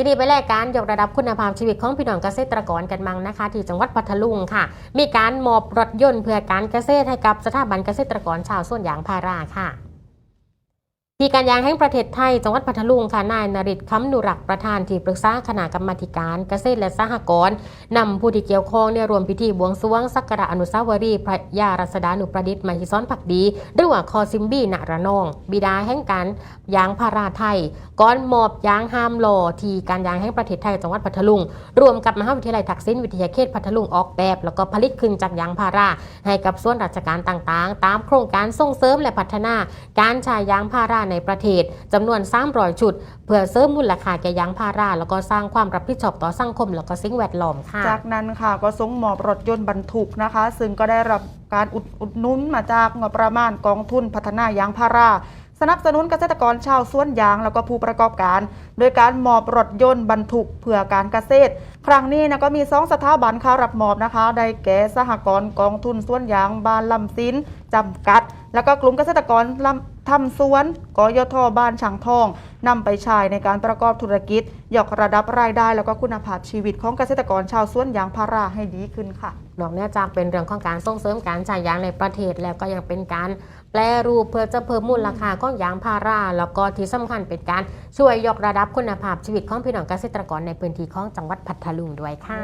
ทีนี้ไปแลกการยกระดับคุณภาพชีวิตของพี่น้องเกษตรกรกันมังนะคะ ที่จังหวัดพัทลุงค่ะ มีการมอบรถยนต์เพื่อการเกษตรให้กับสถาบันเกษตรกรชาวสวนยางพาราค่ะ ที่การยางแห่งประเทศไทย จังหวัดพัทลุงค่ะนายนริศคำนุรักษ์ประธานที่ปรึกษาคณะกรรมาการเกษตรและสหกรณ์นำผู้ที่เกี่ยวข้องเนี่ยรวมพิธีบวงสรวงสักการะอนุสาวรีย์พระยารัศดานุประดิษฐ์มหิซ้อนผักดี หรือว่าคอซิมบี้ณระนอง บิดาแห่งการยางพาราไทยก้อนมอบยางห้ามโลอที่การยางแห่งประเทศไทยจังหวัดพัทลุงรวมกับมหาวิทยาลัยทักษิณวิทยาเขตพัทลุงออกแบบ แล้วก็ผลิตขึ้นจากยางพาราให้กับส่วนราชการต่างๆ ตามโครงการส่งเสริมและพัฒนา การใช้ยางพาราในประเทศจำนวน300ชุด เพื่อเสริมมูลค่าแก่ยางพารา แล้วก็สร้างความรับผิดชอบต่อสังคม แล้วก็สิ่งแวดล้อมค่ะ จากนั้นค่ะก็ส่งมอบรถยนต์บรรทุกนะคะ ซึ่งก็ได้รับการอุดอุดหนุนมาจากงบประมาณกองทุนพัฒนายางพาราสนับสนุนเกษตรกรชาวสวนยางแล้วก็ผู้ประกอบการ โดยการมอบรถยนต์บรรทุกเพื่อการเกษตร ครั้งนี้นะก็มีสองสถาบันเข้ารับมอบนะคะ ได้แก่สหกรณ์กองทุนสวนยางบานลำซินจำกัด แล้วก็กลุ่มเกษตรกรลำ ทำสวนกยทบ้านช่างทองนำไปใช้ในการประกอบธุรกิจยกระดับรายได้แล้วก็คุณภาพชีวิตของเกษตรกรชาวสวนยางพาราให้ดีขึ้นค่ะ นอกเหนือจากเป็นเรื่องของการส่งเสริมการใช้ยางในประเทศแล้วก็ยังเป็นการแปลรูปเพื่อจะเพิ่มมูลค่าของยางพาราแล้วก็ที่สำคัญเป็นการช่วยยกระดับคุณภาพชีวิตของพี่น้องเกษตรกรในพื้นที่ของจังหวัดพัทลุงด้วยค่ะ